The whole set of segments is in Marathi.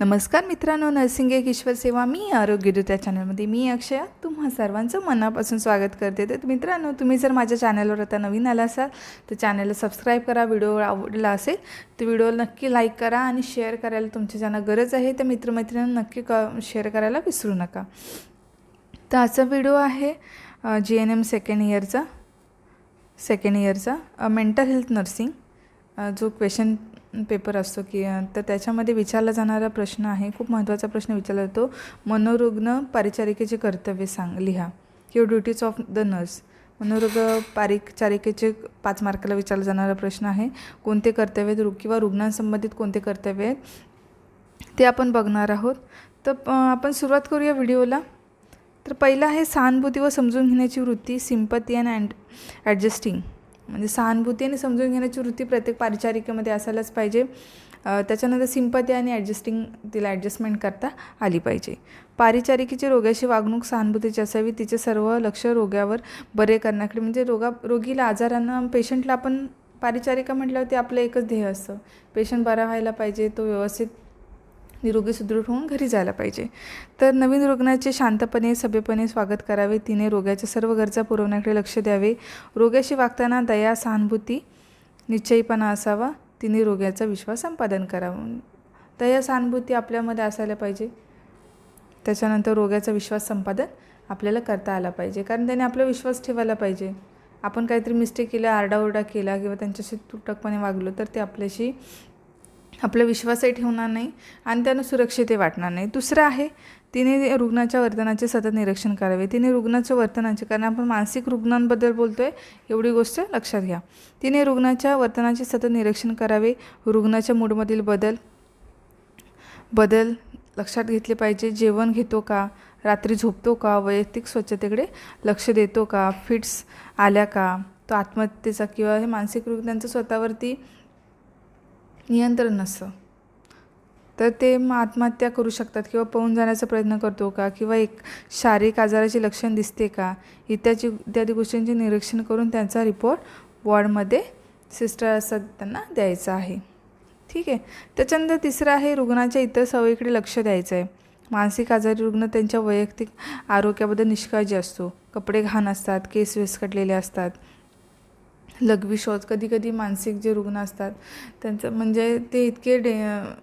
नमस्कार मित्रांनो नर्सिंग एक ईश्वर सेवा मी आरोग्य या चॅनलमध्ये मी अक्षया. तुम्हा सर्वांचं मनापासून स्वागत करते. तर मित्रांनो तुम्ही जर माझ्या चॅनलवर आता नवीन आला असाल तर चॅनलला सबस्क्राईब करा. व्हिडिओ आवडला असेल तर व्हिडिओ नक्की लाईक करा आणि शेअर करायला तुमच्या ज्यांना गरज आहे तर मित्रमैत्रिणींना नक्की क शेअर करायला विसरू नका. तर आजचा व्हिडिओ आहे जी एन एम सेकंड इयरचा सेकंड इयरचा मेंटल हेल्थ नर्सिंग जो क्वेश्चन पेपर असतो की तर त्याच्यामध्ये विचारला जाणारा प्रश्न आहे खूप महत्त्वाचा प्रश्न विचारला जातो. मनोरुग्ण परिचारिकेचे कर्तव्य सांग लिहा. किंवा ड्युटीज ऑफ द नर्स मनोरुग्ण पारिचारिकेचे पाच मार्काला विचारला जाणारा प्रश्न आहे. कोणते कर्तव्य आहेत? किंवा रुग्णांसंबंधित कोणते कर्तव्य आहेत? ते आपण बघणार आहोत. तर आपण सुरुवात करूया व्हिडिओला. तर पहिलं आहे सहानुभूती व समजून घेण्याची वृत्ती सिम्पती अँड अँड ॲडजस्टिंग म्हणजे सहानुभूती आणि समजून घेण्याची वृत्ती प्रत्येक पारिचारिकेमध्ये असायलाच पाहिजे. त्याच्यानंतर सिंपती आणि ॲडजस्टिंग तिला ॲडजस्टमेंट करता आली पाहिजे. पारिचारिकेची रोगाशी वागणूक सहानुभूतीची असावी तिचे सर्व लक्ष रोग्यावर बरे करण्याकडे. म्हणजे रोगा रोगीला आजारांना पेशंटला आपण पारिचारिका म्हटल्यावर ते आपलं एकच ध्येय असतं. पेशंट बरा व्हायला पाहिजे तो व्यवस्थित निरोगी सुदृढ होऊन घरी जायला पाहिजे. तर नवीन रुग्णाचे शांतपणे सभ्यपणे स्वागत करावे. तिने रोग्याच्या सर्व गरजा पुरवण्याकडे लक्ष द्यावे. रोग्याशी वागताना दया सहानुभूती निश्चयीपणा असावा. तिने रोग्याचा विश्वास संपादन करावा. दया सहानुभूती आपल्यामध्ये असायला पाहिजे. त्याच्यानंतर रोग्याचा विश्वास संपादन आपल्याला करता आला पाहिजे. कारण त्याने आपला विश्वास ठेवायला पाहिजे. आपण काहीतरी मिस्टेक केला आरडाओरडा केला किंवा त्यांच्याशी तुटकपणे वागलो तर ते आपल्याशी आपला विश्वासही ठेवणार नाही आणि त्यांना सुरक्षितही वाटणार नाही. दुसरं आहे तिने रुग्णाच्या वर्तनाचे सतत निरीक्षण करावे. तिने रुग्णाच्या वर्तनाचे कारण आपण मानसिक रुग्णांबद्दल बोलतो आहे एवढी गोष्ट लक्षात घ्या. तिने रुग्णाच्या वर्तनाचे सतत निरीक्षण करावे रुग्णाच्या मूडमधील बदल बदल लक्षात घेतले पाहिजे. जेवण घेतो का? रात्री झोपतो का? वैयक्तिक स्वच्छतेकडे लक्ष देतो का? फिट्स आल्या का? तो आत्महत्येचा किंवा हे मानसिक रुग्णांचं स्वतःवरती नियंत्रण नसतं. तर ते मग आत्महत्या करू शकतात किंवा पळून जाण्याचा प्रयत्न करतो का? किंवा एक शारीरिक आजाराचे लक्षण दिसते का? इत्यादी इत्यादी गोष्टींचे निरीक्षण करून त्यांचा रिपोर्ट वॉर्डमध्ये सिस्टर असतात त्यांना द्यायचा आहे. ठीक आहे? त्याच्यानंतर तिसरं आहे रुग्णाच्या इतर सवयीकडे लक्ष द्यायचं आहे मानसिक आजारी रुग्ण त्यांच्या वैयक्तिक आरोग्याबद्दल निष्काळजी असतो. कपडे घाण असतात केस विस्कटलेले असतात. लघवी शौच कधी कधी मानसिक जे रुग्ण असतात त्यांचं म्हणजे ते इतके डे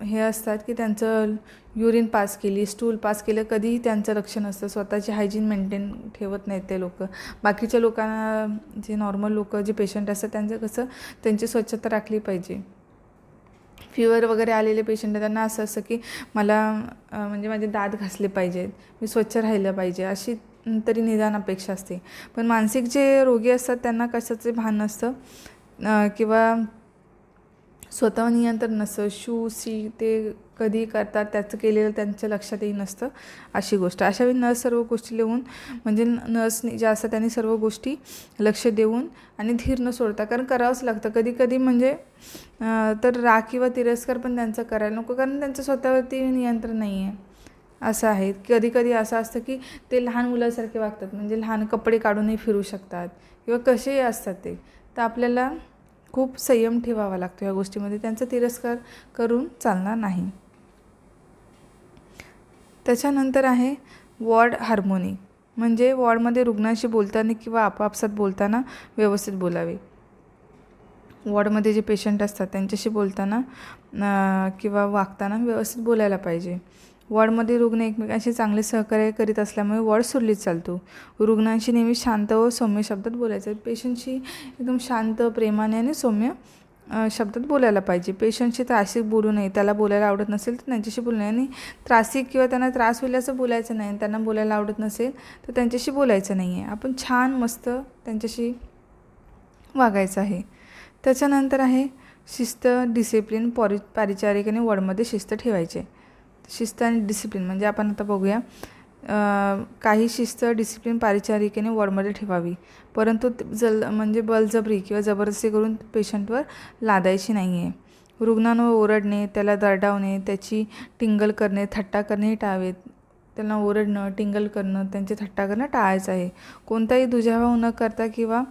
हे असतात की त्यांचं युरिन पास केली स्टूल पास केलं कधीही त्यांचं लक्ष नसतं. स्वतःची हायजीन मेंटेन ठेवत नाहीत ते लोक. बाकीच्या लोकांना जे नॉर्मल लोक जे पेशंट असतात त्यांचं कसं त्यांची स्वच्छता राखली पाहिजे. फिवर वगैरे आलेले पेशंट त्यांना असं असं की मला म्हणजे माझे दात घासले पाहिजेत मी स्वच्छ राहिलं पाहिजे अशी तरी निदान अपेक्षा असते. पण मानसिक जे रोगी असतात त्यांना कशाचे भान नसतं. किंवा स्वतः नियंत्रण नसतं. शू सी ते कधी करतात त्याचं केलेलं त्यांच्या लक्षातही नसतं अशी गोष्ट. अशा वेळी नर्स सर्व गोष्टी लिहून म्हणजे नर्स ज्या असतात त्यांनी सर्व गोष्टी लक्ष देऊन आणि धीर न सोडता कारण करावंच लागतं. कधी कधी म्हणजे तर राग किंवा तिरस्कार पण त्यांचा करायला नको कारण त्यांचं स्वतःवरती नियंत्रण नाही आहे असं आहे. कधी कधी असं असतं की ते लहान मुलासारखे वागतात. म्हणजे लहान कपडे काढूनही फिरू शकतात किंवा कसेही असतात ते. तर आपल्याला खूप संयम ठेवावा लागतो या गोष्टीमध्ये. त्यांचा तिरस्कार करून चालणार नाही. त्याच्यानंतर आहे वॉर्ड हार्मोनी म्हणजे वॉर्डमध्ये रुग्णाशी बोलताना किंवा आपापसात बोलताना व्यवस्थित बोलावे. वॉर्डमध्ये जे पेशंट असतात त्यांच्याशी बोलताना किंवा वागताना व्यवस्थित बोलायला पाहिजे. वॉर्डमध्ये रुग्ण एकमेकांशी चांगले सहकार्य करीत असल्यामुळे वॉर्ड सुरळीत चालतो. रुग्णांशी नेहमी शांत व सौम्य शब्दात बोलायचं. पेशंटशी एकदम शांत प्रेमाने आणि सौम्य शब्दात बोलायला पाहिजे. पेशंटशी त्रासिक बोलू नये. त्याला बोलायला आवडत नसेल तर त्यांच्याशी बोलू नये. आणि त्रासिक किंवा त्यांना त्रास होईल असं बोलायचं नाही त्यांना बोलायला आवडत नसेल तर त्यांच्याशी बोलायचं नाही आहे आपण छान मस्त त्यांच्याशी वागायचं आहे. त्याच्यानंतर आहे शिस्त डिसिप्लिन पॉरि पारिचारिक आणि वॉर्डमध्ये शिस्त ठेवायचे. शिस्त आणि डिसिप्लिन म्हणजे आपण आता बघूया काही शिस्त डिसिप्लिन पारिचारिकेने वॉर्डमध्ये ठेवावी. परंतु जल म्हणजे बलजबरी किंवा जबरदस्ती करून पेशंटवर लादायची नाही आहे रुग्णांवर ओरडणे त्याला दरडावणे त्याची टिंगल करणे थट्टा करणेही टाळावेत. त्यांना ओरडणं टिंगल करणं त्यांची थट्टा करणं टाळायचं आहे. कोणताही दुजाभाव न करता किंवा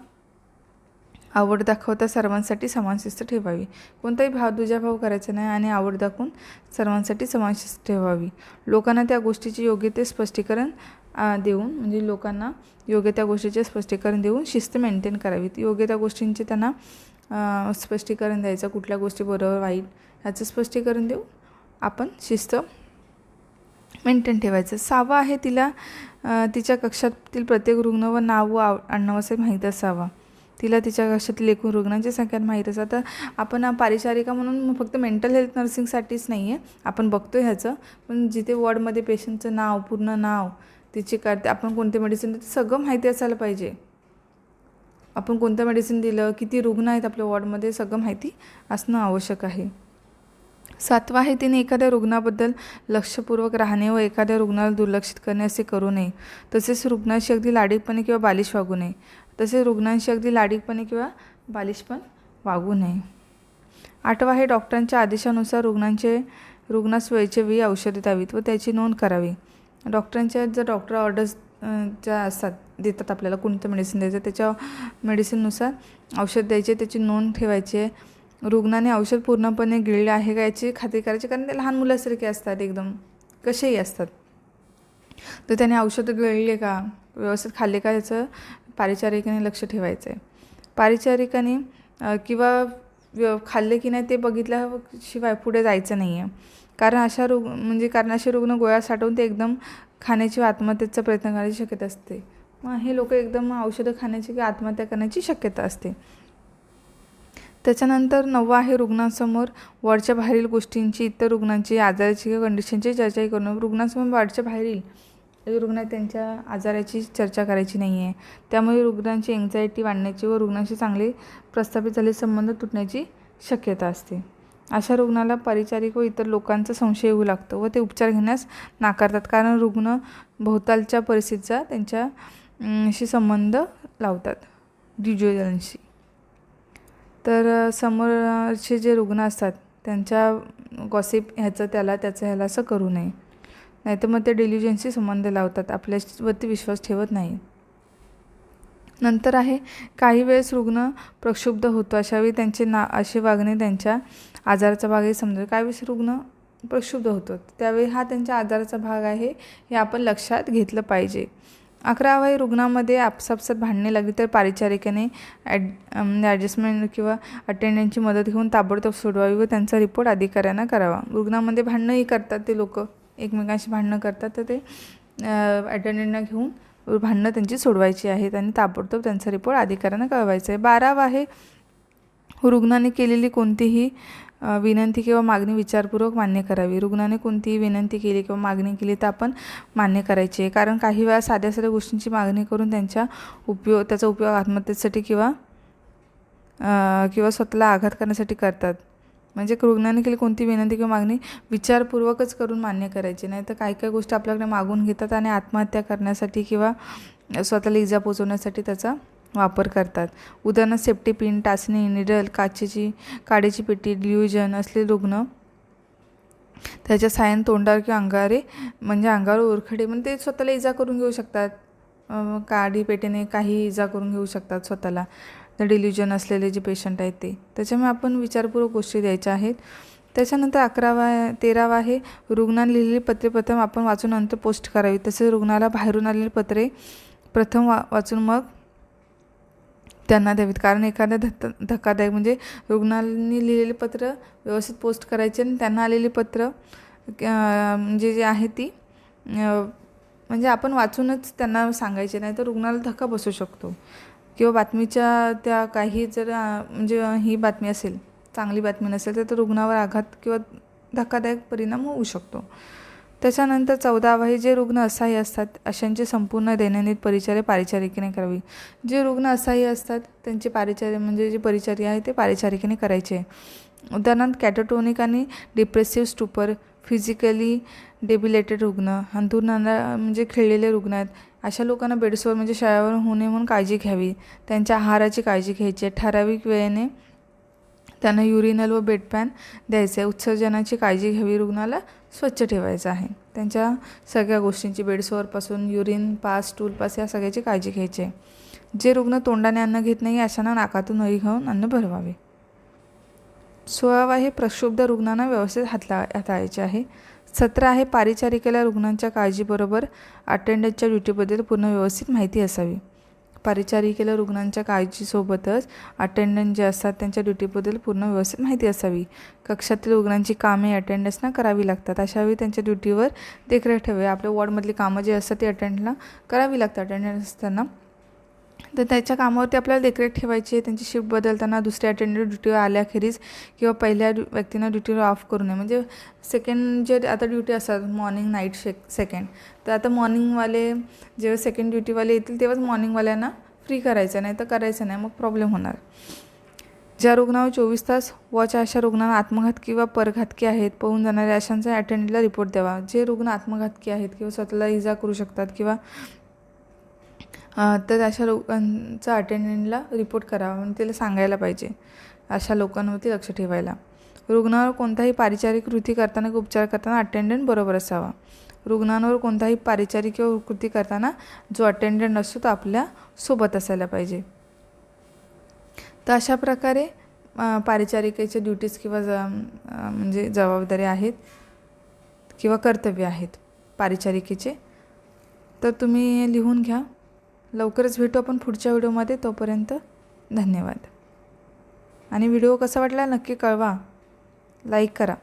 आवड दाखवता सर्वांसाठी समान शिस्त ठेवावी. कोणताही भाव दुजाभाव करायचा नाही आणि आवड दाखवून सर्वांसाठी समान शिस्त ठेवावी. लोकांना त्या गोष्टीचे योग्य ते स्पष्टीकरण देऊन म्हणजे लोकांना योग्य त्या गोष्टीचे स्पष्टीकरण देऊन शिस्त मेंटेन करावी योग्य त्या गोष्टींचे त्यांना स्पष्टीकरण द्यायचं कुठल्या गोष्टी बरोबर वाईट ह्याचं स्पष्टीकरण देऊन आपण शिस्त मेंटेन ठेवायचं. सहावं आहे तिला तिच्या कक्षातील प्रत्येक रुग्ण व नाव व आव आडनाव माहीत असावा. तिला तिच्या कक्षातील एकूण रुग्णांची संख्या माहीत असं आता आपण पारिचारिका म्हणून फक्त मेंटल हेल्थ नर्सिंगसाठीच नाही आहे. आपण बघतो ह्याचं. पण जिथे वॉर्डमध्ये पेशंटचं नाव पूर्ण नाव तिची करते आपण कोणते मेडिसिन देतो सगळं माहिती असायला पाहिजे. आपण कोणतं मेडिसिन दिलं किती रुग्ण आहेत आपल्या वॉर्डमध्ये सगळं माहिती असणं आवश्यक आहे. सातवा आहे तिने एखाद्या रुग्णाबद्दल लक्षपूर्वक राहणे व एखाद्या रुग्णाला दुर्लक्षित करणे असे करू नये. तसेच रुग्णाशी अगदी लाडीपणे किंवा बालिश वागू नये. तसेच रुग्णांशी अगदी लाडीकपणे किंवा बालिशपण वागू नये. आठवा हे डॉक्टरांच्या आदेशानुसार रुग्णांचे रुग्णास वेळचे वेळी औषधे द्यावीत व त्याची नोंद करावी. डॉक्टरांच्या जर डॉक्टर ऑर्डर्स ज्या असतात देतात आपल्याला कोणतं मेडिसिन द्यायचं त्याच्या मेडिसिननुसार औषध द्यायचे त्याची नोंद ठेवायची आहे. रुग्णाने औषध पूर्णपणे गिळले आहे का याची खात्री करायची कारण ते लहान मुलासारखे असतात एकदम कसेही असतात. तर त्याने औषधं गिळले का व्यवस्थित खाल्ले का याचं पारिचारिकाने लक्ष ठेवायचं आहे पारिचारिकाने किंवा व्य खाल्ले की नाही ते बघितल्याशिवाय पुढे जायचं नाही आहे कारण अशा रुग् म्हणजे कारण असे रुग्ण गोळ्या साठवून ते एकदम खाण्याची व आत्महत्येचा प्रयत्न करण्याची शक्यता असते. मग हे लोक एकदम औषधं खाण्याची किंवा आत्महत्या करण्याची शक्यता असते. त्याच्यानंतर नववा आहे रुग्णांसमोर वरच्या बाहेरील गोष्टींची इतर रुग्णांची आजाराची किंवा कंडिशनची चर्चा करणं. रुग्णांसमोर वरच्या बाहेरील जे रुग्ण त्यांच्या आजाराची चर्चा करायची नाही आहे त्यामुळे रुग्णांची एन्झायटी वाढण्याची व रुग्णांशी चांगले प्रस्थापित झालेले संबंध तुटण्याची शक्यता असते. अशा रुग्णाला परिचारिक व इतर लोकांचा संशय येऊ लागतो व ते उपचार घेण्यास नाकारतात. कारण रुग्ण भोवतालच्या परिस्थितीचा त्यांच्याशी संबंध लावतात. डिज्युजनशी तर समोरचे जे रुग्ण असतात त्यांच्या गॉसिप ह्याचं त्याला त्याचं ह्याला असं करू नये. नाहीतर मग ते डिलिजन्सशी संबंध लावतात. आपल्यावरती विश्वास ठेवत नाही. नंतर आहे काही वेळेस रुग्ण प्रक्षुब्ध होतो. अशावेळी त्यांचे ना असे वागणे त्यांच्या आजाराचा भाग आहे. समजा काही वेळेस रुग्ण प्रक्षुब्ध होतो. त्यावेळी हा त्यांच्या आजाराचा भाग आहे हे आपण लक्षात घेतलं पाहिजे. अकरावाही रुग्णामध्ये आपसापसात भांडणे लागली तर पारिचारिकेने ॲड ॲडजस्टमेंट म्हणजे किंवा अटेंडंटची मदत घेऊन ताबडतोब सोडवावी व त्यांचा रिपोर्ट अधिकाऱ्यांना करावा. रुग्णामध्ये भांडणंही करतात ते लोक. एकमेकांशी भांडणं करतात तर ते अटेंडंटना घेऊन भांडणं त्यांची सोडवायची आहेत आणि ताबडतोब त्यांचा रिपोर्ट अधिकाऱ्यांना कळवायचा आहे. बारावा आहे रुग्णाने केलेली कोणतीही विनंती किंवा मागणी विचारपूर्वक मान्य करावी. रुग्णाने कोणतीही विनंती केली किंवा मागणी केली तर आपण मान्य करायची आहे. कारण काही वेळा साध्या साध्या गोष्टींची मागणी करून त्यांच्या उपयोग त्याचा उपयोग आत्महत्येसाठी किंवा किंवा स्वतःला आघात करण्यासाठी करतात. म्हणजे रुग्णाने केली कोणती विनंती किंवा मागणी विचारपूर्वकच करून मान्य करायची. नाही तर काही काही गोष्टी आपल्याकडे मागून घेतात आणि आत्महत्या करण्यासाठी किंवा स्वतःला इजा पोचवण्यासाठी त्याचा वापर करतात. उदाहरणार्थ सेफ्टी पिन टाचणी निडल काचेची काडीची पेटी डिल्युजन असलेले रुग्ण त्याच्या सायन तोंडावर किंवा अंगारे म्हणजे अंगावर ओरखडे म्हणजे ते स्वतःला इजा करून घेऊ शकतात. काडी पेटीने काही इजा करून घेऊ शकतात स्वतःला. डिल्युजन असलेले जे पेशंट आहेत ते. त्याच्यामुळे आपण विचारपूर्वक गोष्टी द्यायच्या आहेत. त्याच्यानंतर अकरावा तेरावा आहे रुग्णाने लिहिलेली पत्रे प्रथम आपण वाचून नंतर पोस्ट करावी. तसेच रुग्णाला बाहेरून आलेली पत्रे प्रथम वा वाचून मग त्यांना द्यावीत. कारण एखाद्या धक्का धक्कादायक म्हणजे रुग्णांनी लिहिलेले पत्र व्यवस्थित पोस्ट करायचे आणि त्यांना आलेली पत्र म्हणजे जे आहे ती म्हणजे आपण वाचूनच त्यांना सांगायचे. नाही तर रुग्णाला धक्का बसू शकतो. किंवा बातमीच्या त्या काही जर म्हणजे ही बातमी असेल चांगली बातमी नसेल तर तो रुग्णावर आघात किंवा धक्कादायक परिणाम होऊ शकतो. त्याच्यानंतर चौदावाही जे रुग्ण असहाय्य असतात अशांची संपूर्ण दैनंदिन परिचर्या पारिचारिकेने करावी. जे रुग्ण असहाय्य असतात त्यांचे पारिचर्य म्हणजे जे परिचर्या आहे ते पारिचारिकेने करायचे. उदाहरणार्थ कॅटोटोनिक आणि डिप्रेसिव्ह स्टुपर फिजिकली डेबिलेटेड रुग्ण अंथरुणाला म्हणजे खेळलेले रुग्ण आहेत. अशा लोकांना बेड्सवर म्हणजे शाळेवर होऊ नये म्हणून काळजी घ्यावी. त्यांच्या आहाराची काळजी घ्यायची आहे. ठराविक वेळेने त्यांना युरिनल व बेडपॅन द्यायचं आहे. उत्सर्जनाची काळजी घ्यावी. रुग्णाला स्वच्छ ठेवायचं आहे. त्यांच्या सगळ्या गोष्टींची बेडसोअरपासून युरिन पास टूल पास या सगळ्याची काळजी घ्यायची आहे. जे रुग्ण तोंडाने अन्न घेत नाही अशांना नाकातून नळी घेऊन अन्न भरवावे. सोळावा हे प्रक्षुब्ध रुग्णांना व्यवस्थित हातला हाताळायचे आहे. सतरा आहे पारिचारिकेला रुग्णांच्या काळजीबरोबर अटेंडंटच्या ड्युटीबद्दल पूर्ण व्यवस्थित माहिती असावी. परिचारिकेला रुग्णांच्या काळजीसोबतच अटेंडंट जे असतात त्यांच्या ड्युटीबद्दल पूर्ण व्यवस्थित माहिती असावी. कक्षातील रुग्णांची कामे अटेंडन्सना करावी लागतात. अशावेळी त्यांच्या ड्युटीवर देखरेख ठेवावी. आपल्या वॉर्डमधली कामं जी असतात ते अटेंडला करावी लागतात. अटेंडन्स असताना तर त्याच्या कामावरती आपल्याला देखरेख ठेवायची आहे. त्यांची शिफ्ट बदलताना दुसऱ्या अटेंडर ड्युटीवर आल्याखेरीज किंवा पहिल्या ड्यु व्यक्तींना ड्युटीवर ऑफ करू नये. म्हणजे सेकंड जे आता ड्युटी असतात मॉर्निंग नाईट शे सेकंड तर आता मॉर्निंगवाले जेव्हा सेकंड ड्युटीवाले येतील तेव्हाच मॉर्निंगवाल्यांना फ्री करायचं नाही तर करायचं नाही. मग प्रॉब्लेम होणार. ज्या रुग्णावर चोवीस तास वॉच अशा रुग्णांना आत्मघातकी किंवा परघातकी आहेत पळून जाणाऱ्या अशांचा अटेंडला रिपोर्ट द्यावा. जे रुग्ण आत्मघातकी आहेत किंवा स्वतःला इजा करू शकतात किंवा तर अशा लोकांचा अटेंडंटला रिपोर्ट करावा म्हणजे त्याला सांगायला पाहिजे. अशा लोकांवरती लक्ष ठेवायला. रुग्णावर कोणताही पारिचारिक कृती करताना किंवा उपचार करताना अटेंडंट बरोबर असावा. रुग्णांवर कोणताही पारिचारिक किंवा कृती करताना जो अटेंडंट असतो तो आपल्यासोबत असायला पाहिजे. तर अशा प्रकारे पारिचारिकेच्या पारिचारिकेचे ड्युटीज किंवा ज म्हणजे जबाबदारी आहेत किंवा कर्तव्य आहेत पारिचारिकेचे. तर तुम्ही लिहून घ्या. लवकरच भेटू आपण पुढच्या व्हिडिओमध्ये. तोपर्यंत धन्यवाद. आणि व्हिडिओ कसा वाटला नक्की कळवा. लाईक करा.